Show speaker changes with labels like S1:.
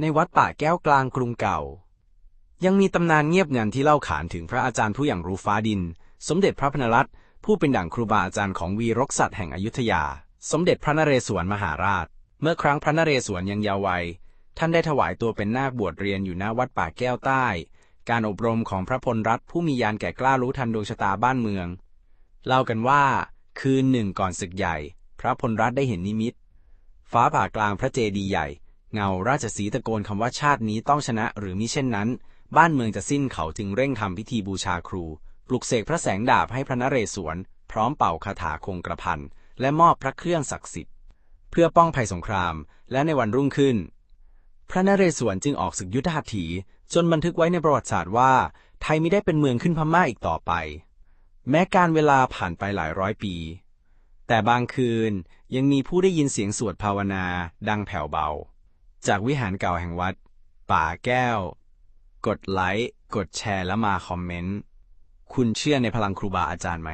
S1: ในวัดป่าแก้วกลางกรุงเก่า ยังมีตำนานเงียบงันที่เล่าขานถึงพระอาจารย์ผู้อย่างรู้ฟ้าดิน สมเด็จพระพนรัตน์ผู้เป็นดั่งครูบาอาจารย์ของวีรกษัตริย์แห่งอยุธยา สมเด็จพระนเรศวรมหาราช เมื่อครั้งพระนเรศวรยังเยาว์วัย ท่านได้ถวายตัวเป็นนาคบวชเรียนอยู่ณวัดป่าแก้วใต้ การอบรมของพระพลรัตน์ผู้มียานแก่กล้ารู้ทันดวงชะตาบ้านเมือง เล่ากันว่า คืนหนึ่งก่อนศึกใหญ่ พระพลรัตน์ได้เห็นนิมิต ฟ้าผ่ากลางพระเจดีย์ใหญ่ เงาราชสีตะโกนคำว่าชาตินี้ต้องชนะหรือมิเช่นนั้น บ้านเมืองจะสิ้นเขาจึงเร่งทำพิธีบูชาครู ปลุกเสกพระแสงดาบให้พระนเรศวร พร้อมเป่าคาถาคงกระพันและมอบพระเครื่องศักดิ์สิทธิ์ เพื่อป้องภัยสงคราม และในวันรุ่งขึ้น พระนเรศวรจึงออกศึกยุทธหัตถี จนบันทึกไว้ในประวัติศาสตร์ว่า ไทยไม่ได้เป็นเมืองขึ้นพม่าอีกต่อไป แม้การเวลาผ่านไปหลายร้อยปี แต่บางคืนยังมีผู้ได้ยินเสียงสวดภาวนา ดังแผ่วเบา จากวิหารเก่าแห่งวัด ป่าแก้ว กดไลค์ กดแชร์และมาคอมเมนต์ คุณเชื่อในพลังครูบาอาจารย์ไหม